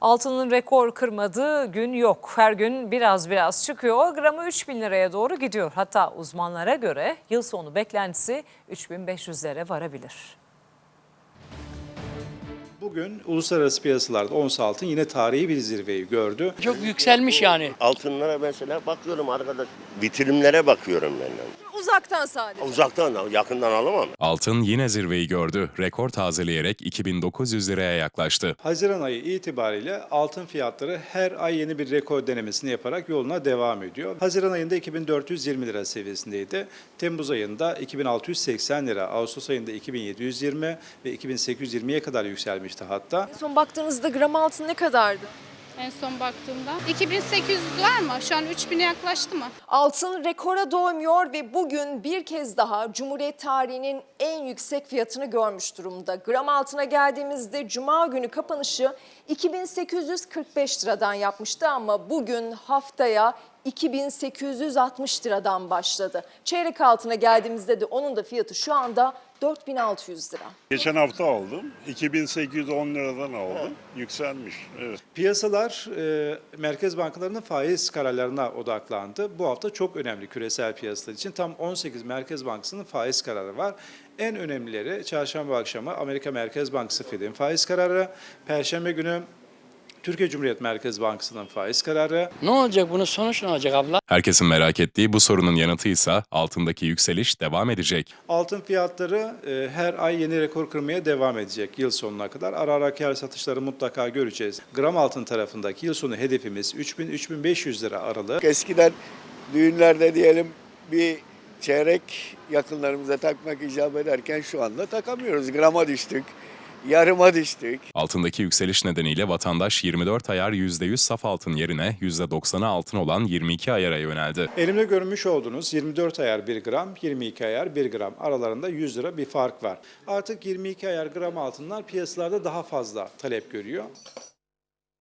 Altının rekor kırmadığı gün yok. Her gün biraz biraz çıkıyor. Gramı 3000 liraya doğru gidiyor. Hatta uzmanlara göre yıl sonu beklentisi 3500'lere varabilir. Bugün uluslararası piyasalarda ons altın yine tarihi bir zirveyi gördü. Çok yükselmiş yani. Altınlara mesela bakıyorum arkadaş. Vitrinlere bakıyorum ben. Uzaktan sadece. Uzaktan yakından alamam. Altın yine zirveyi gördü. Rekor tazeleyerek 2900 liraya yaklaştı. Haziran ayı itibariyle altın fiyatları her ay yeni bir rekor denemesini yaparak yoluna devam ediyor. Haziran ayında 2420 lira seviyesindeydi. Temmuz ayında 2680 lira, Ağustos ayında 2720 ve 2820'ye kadar yükselmişti hatta. En son baktığınızda gram altın ne kadardı? En son baktığımda. 2800 var mı? Şu an 3000'e yaklaştı mı? Altın rekora doymuyor ve bugün bir kez daha Cumhuriyet tarihinin en yüksek fiyatını görmüş durumda. Gram altına geldiğimizde Cuma günü kapanışı 2845 liradan yapmıştı ama bugün haftaya 2860 liradan başladı. Çeyrek altına geldiğimizde de onun da fiyatı şu anda 4600 lira. Geçen hafta aldım. 2810 liradan aldım. Yükselmiş. Evet. Piyasalar e, merkez bankalarının faiz kararlarına odaklandı. Bu hafta çok önemli küresel piyasalar için. Tam 18 merkez bankasının faiz kararı var. En önemlileri çarşamba akşamı Amerika Merkez Bankası Fed'in faiz kararı, perşembe günü Türkiye Cumhuriyet Merkez Bankası'nın faiz kararı, Ne olacak bunun sonuç ne olacak abla? Herkesin merak ettiği bu sorunun yanıtı ise altındaki yükseliş devam edecek. Altın fiyatları e, her ay yeni rekor kırmaya devam edecek yıl sonuna kadar. Ara ara kar satışları mutlaka göreceğiz. Gram altın tarafındaki yıl sonu hedefimiz 3000-3500 lira aralığı. Eskiden düğünlerde diyelim bir çeyrek yakınlarımıza takmak icap ederken şu anda takamıyoruz. Grama düştük, yarıma düştük. Altındaki yükseliş nedeniyle vatandaş 24 ayar %100 saf altın yerine %90'a altın olan 22 ayara yöneldi. Elimde görmüş olduğunuz 24 ayar 1 gram, 22 ayar 1 gram aralarında 100 lira bir fark var. Artık 22 ayar gram altınlar piyasalarda daha fazla talep görüyor.